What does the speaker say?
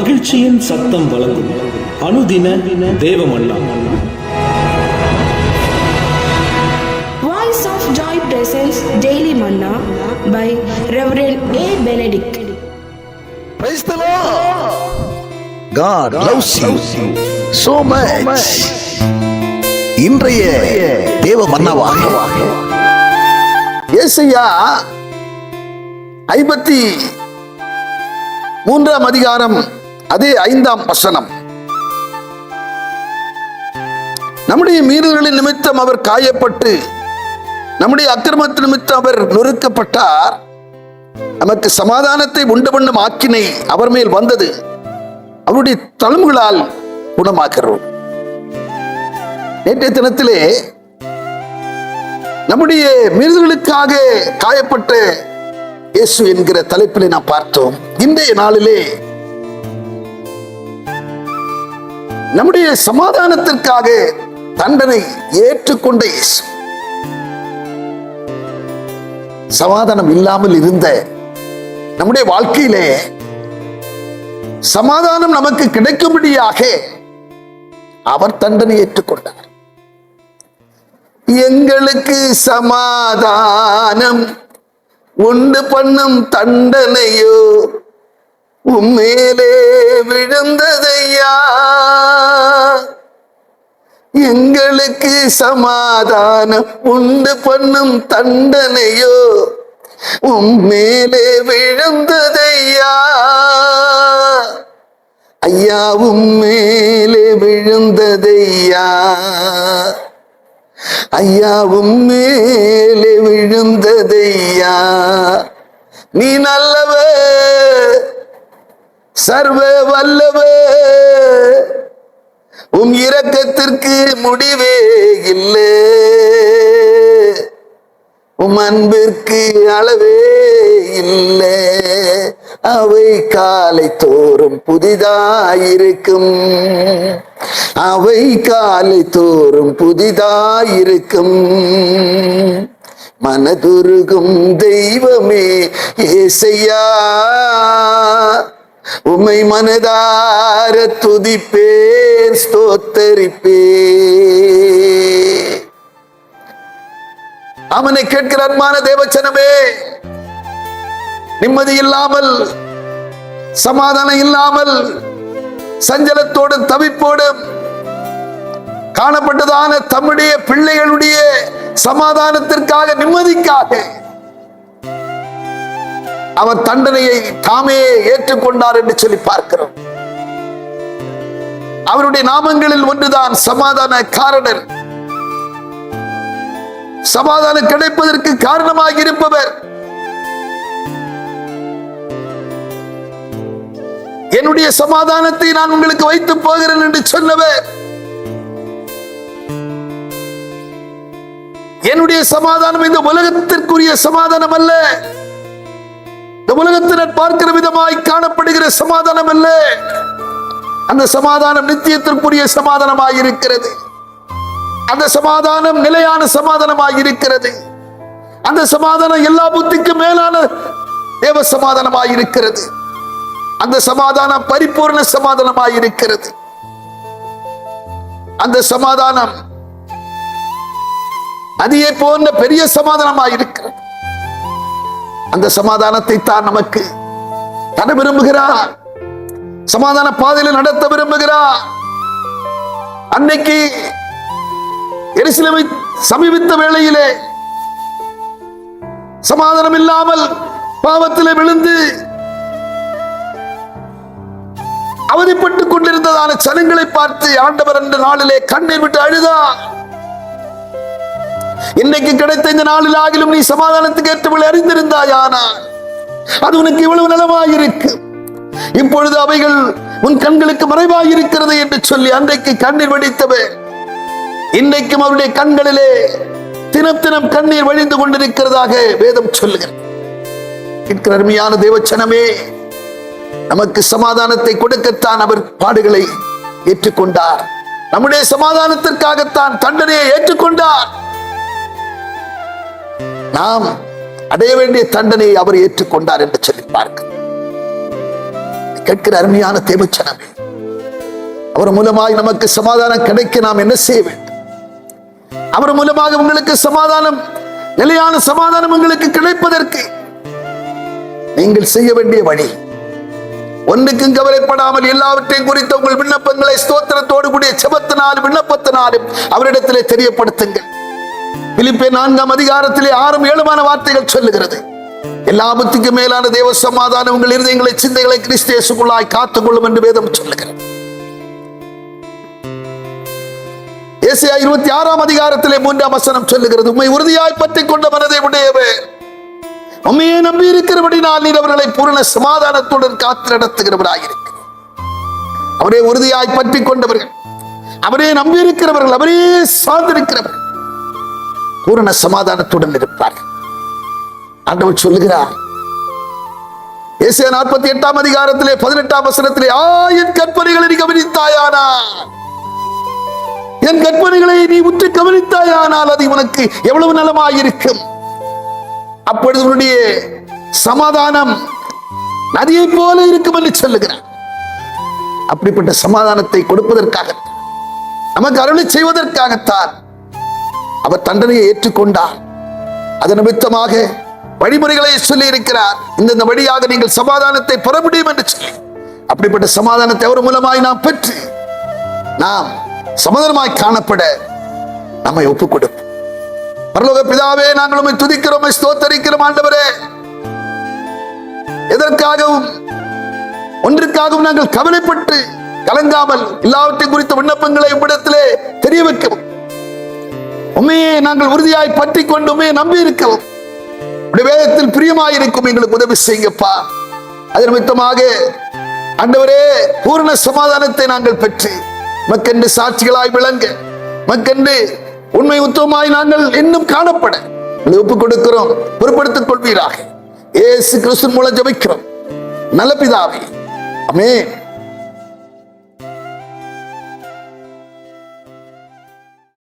மகிழ்ச்சியின் சத்தம் வழங்கும் அனுதின தேவமல்லா Voice of Joy presents Daily Manna by Reverend A. Benedict. Praise the Lord. God loves you so much. இன்றைய தேவ மன்னவாக ஏசையா ஐம்பத்தி மூன்றாம் அதிகாரம் அதே ஐந்தாம் வசனம். நம்முடைய மீறுதலின் நிமித்தம் அவர் காயப்பட்டு நம்முடைய அக்கிரமத்து நிமித்தம் அவர் நொறுக்கப்பட்டார். நமக்கு சமாதானத்தை உண்டு பண்ணும் ஆக்கினை அவர் மேல் வந்தது. அவருடைய தழும்புகளால் குணமாக்கிறோம் நேற்றைய தினத்திலே நம்முடைய மீறுதலுக்காக காயப்பட்ட இயேசு என்கிற தலைப்பிலே நாம் பார்த்தோம். இன்றைய நாளிலே நம்முடைய சமாதானத்திற்காக தண்டனை ஏற்றுக்கொண்ட இயேசு. சமாதானம் இல்லாமல் இருந்த நம்முடைய வாழ்க்கையிலே சமாதானம் நமக்கு கிடைக்கும்படியாக அவர் தண்டனை ஏற்றுக்கொண்டார். எங்களுக்கு சமாதானம் உண்டு பண்ணும் தண்டனையோ உம்மேலே விழுந்ததையா? எங்களுக்கு சமாதானம் உண்டு பண்ணும் தண்டனையோ? உம்மேலே விழுந்ததையா? ஐயா உம்மேலே விழுந்ததையா? ஐயா உம்மேலே விழுந்ததையா? நீ நல்லவர் சர்வ வல்லவே. உம் இரக்கத்திற்கு முடிவே இல்லை. உம் அன்பிற்கு அளவே இல்லை. அவை காலை தோறும் புதிதாயிருக்கும். அவை காலை தோறும் புதிதாயிருக்கும். மனதுருகும் தெய்வமே ஏசையா. உமை மனதார துதிப்பேன் ஸ்தோத்தரிப்பே. அவனை கேட்கிற அன்பான தேவச்சனமே நிம்மதி இல்லாமல் சமாதானம் இல்லாமல் சஞ்சலத்தோடு தவிப்போடும் காணப்பட்டதான தம்முடைய பிள்ளைகளுடைய சமாதானத்திற்காக நிம்மதிக்காக அவர் தண்டனையை தாமே ஏற்றுக்கொண்டார் என்று சொல்லி பார்க்கிறோம். அவருடைய நாமங்களில் ஒன்றுதான் சமாதான காரணர். சமாதானம் கிடைப்பதற்கு காரணமாக இருப்பவர். என்னுடைய சமாதானத்தை நான் உங்களுக்கு வைத்து போகிறேன் என்று சொன்னவர். என்னுடைய சமாதானம் இந்த உலகத்திற்குரிய சமாதானம் அல்ல இந்த உலகத்தினர் பார்க்கிற விதமாய் காணப்படுகிற சமாதானம் அல்ல அந்த சமாதானம் நித்தியத்திற்குரிய சமாதானமாக இருக்கிறது அந்த சமாதானம் நிலையான சமாதானமாக இருக்கிறது அந்த சமாதானம் எல்லா புத்திக்கும் மேலான தேவ சமாதானமாக இருக்கிறது அந்த சமாதானம் பரிபூர்ண சமாதானமாக இருக்கிறது அந்த சமாதானம் அதையே போன்ற பெரிய சமாதானமாக இருக்கிறது அந்த சமாதானத்தை தான் நமக்கு தர விரும்புகிறார். சமாதான பாதையில் நடத்த விரும்புகிறார். அன்னைக்கு எரிசிலமை சமீபித்த வேளையிலே சமாதானம் இல்லாமல் பாவத்திலே விழுந்து அவதிப்பட்டுக் கொண்டிருந்ததான சனங்களை பார்த்து ஆண்டவர் என்ற நாளிலே கண்ணீர் விட்டு அழுதா இன்னைக்கு கிடைத்த இந்த நாளில் ஆகிலும் நீ சமாதானத்துக்கு ஏற்றவள் அறிந்திருந்தாயானால் அது உனக்கு இவ்வளவு நலமாயிருக்கு. இப்பொழுது அவைகள் உன் கண்களுக்கு மறைவாயிருக்கிறது என்று சொல்லி அன்றைக்கு கண்ணீர் வடித்தவே இன்றைக்கும் அவருடைய கண்களிலே தினம் தினம் கண்ணீர் வழிந்து கொண்டிருக்கிறதாக வேதம் சொல்லுகிறது. கேட்கிற அருமையான தேவச்சனமே நமக்கு சமாதானத்தை கொடுக்கத்தான் அவர் பாடுகளை ஏற்றுக்கொண்டார். நம்முடைய சமாதானத்திற்காகத்தான் தண்டனையை ஏற்றுக்கொண்டார். நாம் அடைய வேண்டிய தண்டனையை அவர் ஏற்றுக்கொண்டார் என்று சொல்லி பார்க்க. கேட்கிற அருமையான தேவச்சனமே அவர் மூலமாய் நமக்கு சமாதானம் கிடைக்க நாம் என்ன செய்ய வேண்டும்? அவர் மூலமாக உங்களுக்கு சமாதானம் நிலையான சமாதானம் உங்களுக்கு கிடைப்பதற்கு நீங்கள் செய்ய வேண்டிய வழி ஒன்றுக்கும் கவலைப்படாமல் எல்லாவற்றையும் குறித்த உங்கள் விண்ணப்பங்களை ஸ்தோத்திரத்தோடு கூடிய செபத்தினாலும் விண்ணப்பத்தினாலும் அவரிடத்திலே தெரியப்படுத்துங்கள். பிலிப்பே நான்காம் அதிகாரத்திலே ஆறும் ஏழுமான வார்த்தைகள் சொல்லுகிறது. எல்லாபத்துக்கும் மேலான தேவ சமாதானம் உங்கள் இருதயங்களை சிந்தைகளை கிறிஸ்தேசுக்குள்ளாய் காத்துக்கொள்ளும் என்று வேதம் சொல்லுகிறது. ஏசியா இருபத்தி ஆறாம் அதிகாரத்திலே மூன்றாம் வசனம் சொல்லுகிறது. உண்மை உறுதியாய் பற்றி கொண்ட மனதை உடையவே உண்மையை நம்பி இருக்கிறபடி நான் நீர் அவர்களை பூரண சமாதானத்துடன் காத்து நடத்துகிறவராயிருக்க அவரே உறுதியாய் பற்றி கொண்டவர்கள் அவரே நம்பி இருக்கிறவர்கள் அவரே சார்ந்திருக்கிறவர்கள். பூரண சமாதானத்துடன் இருப்பார். ஆண்டவர் சொல்லுகிறார் ஏசியா நாற்பத்தி எட்டாம் அதிகாரத்திலே பதினெட்டாம் வசனத்திலே ஆயின் கற்பனைகளை நீ கவனித்தாயானா? என் கற்பனைகளை நீ உற்று கவனித்தாயானால் அது உனக்கு எவ்வளவு நலமாயிருக்கும்? அப்பொழுது உன்னுடைய சமாதானம் நதியை போல இருக்கும் என்று சொல்லுகிறார். அப்படிப்பட்ட சமாதானத்தை கொடுப்பதற்காக நமக்கு அருளை செய்வதற்காகத்தான் அவர் தண்டனையை ஏற்றுக்கொண்டார். அது நிமித்தமாக வழிமுறைகளை சொல்லி இருக்கிறார் இந்த வழியாக நீங்கள் சமாதானத்தை பெற முடியும் என்று சொல்லி. அப்படிப்பட்ட சமாதானத்தை அவர் மூலமாய் நாம் பெற்று நாம் சமாதானமாய் காணப்பட நம்மை ஒப்புக் கொடுப்போம் பரலோக பிதாவே நாங்கள் உண்மை துதிக்கிறோம் ஸ்தோத்தரிக்கிறோம் ஆண்டவரே. எதற்காகவும் ஒன்றுக்காகவும் நாங்கள் கவலைப்பட்டு கலங்காமல் எல்லாவற்றை குறித்த விண்ணப்பங்களை உம்மிடத்திலே தெரிய வைக்கவும். உண்மையை நாங்கள் உறுதியாய் பற்றி கொண்டு உண்மையை நம்பி இருக்கிறோம் வேதத்தில் பிரியமாயிருக்கும் எங்களுக்கு உதவி செய்யுங்கப்பா. அது நிமித்தமாக அண்டவரே பூரண சமாதானத்தை நாங்கள் பெற்று மக்கென்று சாட்சிகளாய் விளங்க மக்கென்று உண்மை உத்தவமாய் நாங்கள் இன்னும் காணப்பட ஒப்புக் கொடுக்கிறோம் பொறுப்படுத்திக் கொள்வீராக. ஏசு கிறிஸ்து மூலம் ஜபிக்கிறோம். நல்ல பிதாவே. அமேன்